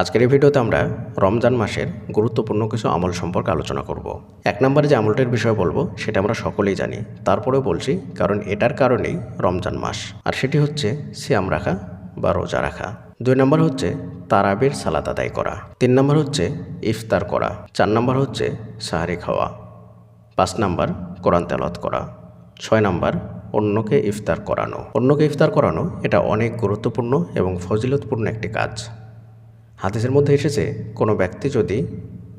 আজকের এই ভিডিওতে আমরা রমজান মাসের গুরুত্বপূর্ণ কিছু আমল সম্পর্কে আলোচনা করব। এক নম্বরে যে আমলটির বিষয়ে বলব, সেটা আমরা সকলেই জানি। তারপরেও বলছি, কারণ এটার কারণেই রমজান মাস। আর সেটি হচ্ছে সিয়াম রাখা বা রোজা রাখা। দুই নম্বর হচ্ছে তারাবির সালাত আদায় করা। তিন নম্বর হচ্ছে ইফতার করা। চার নম্বর হচ্ছে সাহারি খাওয়া। পাঁচ নম্বর কোরআন তেলত করা। ছয় নাম্বার অন্যকে ইফতার করানো। অন্যকে ইফতার করানো এটা অনেক গুরুত্বপূর্ণ এবং ফজিলতপূর্ণ একটি কাজ। হাদিসের মধ্যে এসেছে, কোনো ব্যক্তি যদি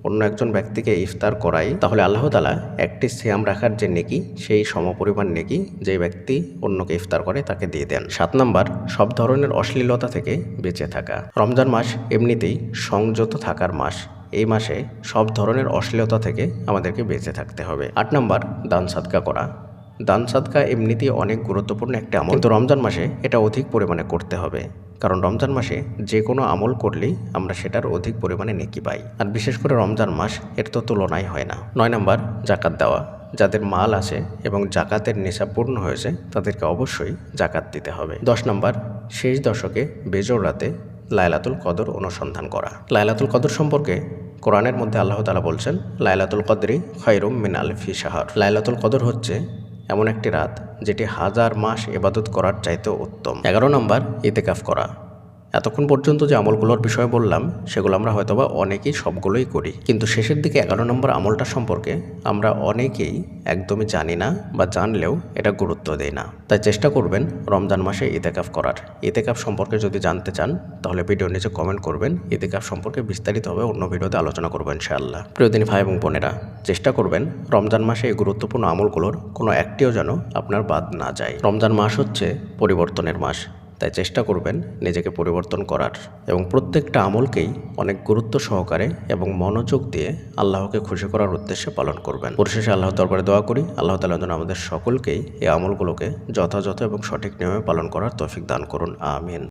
অন্য একজন ব্যক্তিকে ইফতার করায়, তাহলে আল্লাহ তালা একটি সিয়াম রাখার যে নেকি, সেই সমপরিমাণ নেকি যে ব্যক্তি অন্যকে ইফতার করে তাকে দিয়ে দেন। সাত নাম্বার, সব ধরনের অশ্লীলতা থেকে বেঁচে থাকা। রমজান মাস এমনিতেই সংযত থাকার মাস। এই মাসে সব ধরনের অশ্লীলতা থেকে আমাদেরকে বেঁচে থাকতে হবে। আট নাম্বার, দান সাদকা করা। দান সাদকা এমনিতেই অনেক গুরুত্বপূর্ণ একটা আমল। কিন্তু রমজান মাসে এটা অধিক পরিমাণে করতে হবে। কারণ রমজান মাসে যে কোনো আমল করলেই আমরা সেটার অধিক পরিমাণে নেকি পাই। আর বিশেষ করে রমজান মাস এর তো তুলনাই হয় না। নয় নাম্বার, জাকাত দেওয়া। যাদের মাল আছে এবং জাকাতের নেশা পূর্ণ হয়েছে, তাদেরকে অবশ্যই জাকাত দিতে হবে। দশ নম্বর, শেষ দশকে বেজোর রাতে লায়লাতুল কদর অনুসন্ধান করা। লায়লাতুল কদর সম্পর্কে কোরআনের মধ্যে আল্লাহ তালা বলছেন লায়লাতুল কদরি খৈরুম মিন আলফি শাহর। লায়লাতুল কদর হচ্ছে এমন একটি রাত যেটি হাজার মাস এবাদত করার চাইতে উত্তম। এগারো নম্বর ইতেকাফ করা। এতক্ষণ পর্যন্ত যে আমলগুলোর বিষয়ে বললাম, সেগুলো আমরা হয়তোবা অনেকেই সবগুলোই করি। কিন্তু শেষের দিকে এগারো নম্বর আমলটা সম্পর্কে আমরা অনেকেই একদমই জানি না বা জানলেও এটা গুরুত্ব দেই না। তাই চেষ্টা করবেন রমজান মাসে ইতেকাফ করার। ইতেকাফ সম্পর্কে যদি জানতে চান, তাহলে ভিডিওর নিচে কমেন্ট করবেন। ইতেকাফ সম্পর্কে বিস্তারিতভাবে অন্য ভিডিওতে আলোচনা করব ইনশাআল্লাহ। প্রিয় দিনী ভাই এবং বোনেরা, চেষ্টা করবেন রমজান মাসে এই গুরুত্বপূর্ণ আমলগুলোর কোনো একটিও যেন আপনার বাদ না যায়। রমজান মাস হচ্ছে পরিবর্তনের মাস। তাই চেষ্টা করবেন নিজেকে পরিবর্তন করার এবং প্রত্যেকটা আমলকেই অনেক গুরুত্ব সহকারে এবং মনোযোগ দিয়ে আল্লাহকে খুশি করার উদ্দেশ্যে পালন করবেন। পরিশেষে আল্লাহ দরবারে দোয়া করি, আল্লাহ তালা যেন আমাদের সকলকেই এই আমলগুলোকে যথাযথ এবং সঠিক নিয়মে পালন করার তৌফিক দান করুন। আমিন।